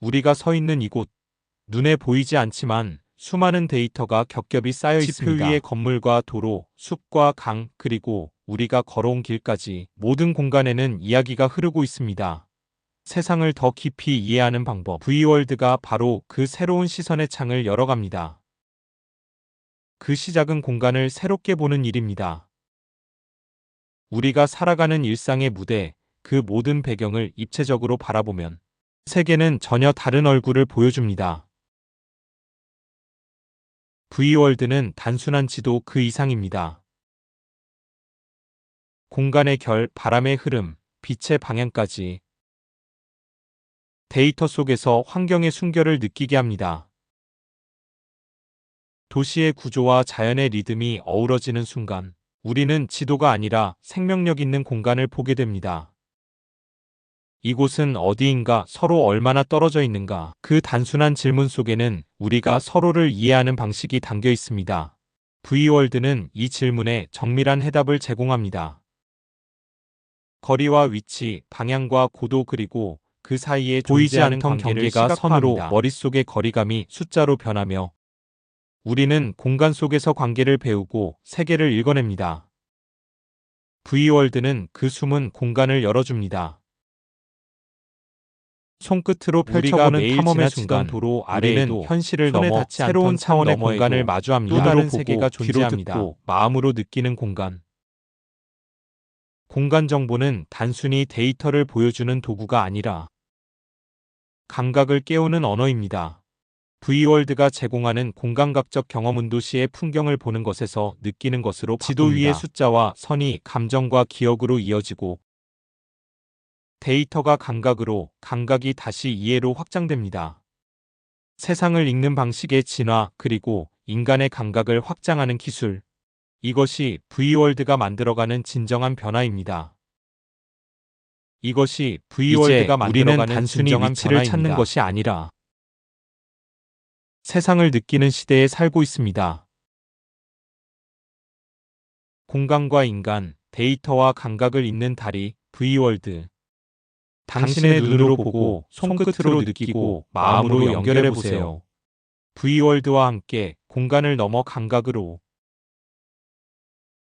우리가 서 있는 이곳, 눈에 보이지 않지만 수많은 데이터가 겹겹이 쌓여 지표 있습니다. 위에 위에 건물과 도로, 숲과 강, 그리고 우리가 걸어온 길까지 모든 공간에는 이야기가 흐르고 있습니다. 세상을 더 깊이 이해하는 방법. V월드가 바로 그 새로운 시선의 창을 열어갑니다. 그 시작은 공간을 새롭게 보는 일입니다. 우리가 살아가는 일상의 무대, 그 모든 배경을 입체적으로 바라보면 세계는 전혀 다른 얼굴을 보여줍니다. V월드는 단순한 지도 그 이상입니다. 공간의 결, 바람의 흐름, 빛의 방향까지 데이터 속에서 환경의 순결을 느끼게 합니다. 도시의 구조와 자연의 리듬이 어우러지는 순간 우리는 지도가 아니라 생명력 있는 공간을 보게 됩니다. 이곳은 어디인가 서로 얼마나 떨어져 있는가 그 단순한 질문 속에는 우리가 서로를 이해하는 방식이 담겨 있습니다. V월드는 이 질문에 정밀한 해답을 제공합니다. 거리와 위치, 방향과 고도 그리고 그 사이에 보이지 관계를 경계가 선으로. 머릿속의 거리감이 숫자로 변하며 우리는 공간 속에서 관계를 배우고 세계를 읽어냅니다. V월드는 그 숨은 공간을 열어줍니다. 손끝으로 펼쳐보는 탐험의 순간 도로 아래에도 현실을 넘어 새로운 않던 차원의 공간을 마주합니다. 또 다른 세계가 존재합니다. 듣고 마음으로 느끼는 공간. 공간 정보는 단순히 데이터를 보여주는 도구가 아니라 감각을 깨우는 언어입니다. V월드가 제공하는 공간각적 경험은 도시의 풍경을 보는 것에서 느끼는 것으로 지도 바꿉니다. 위의 숫자와 선이 감정과 기억으로 이어지고 데이터가 감각으로, 감각이 다시 이해로 확장됩니다. 세상을 읽는 방식의 진화 그리고 인간의 감각을 확장하는 기술. 이것이 V월드가 만들어가는 진정한 변화입니다. 이것이 V월드가 만들어가는 단순히 진정한 위치를 찾는 찾는 것이 아니라 세상을 느끼는 시대에 살고 있습니다. 공간과 인간, 데이터와 감각을 잇는 다리, V월드. 당신의 눈으로 보고 손끝으로 느끼고 마음으로 연결해 보세요. V월드와 함께 공간을 넘어 감각으로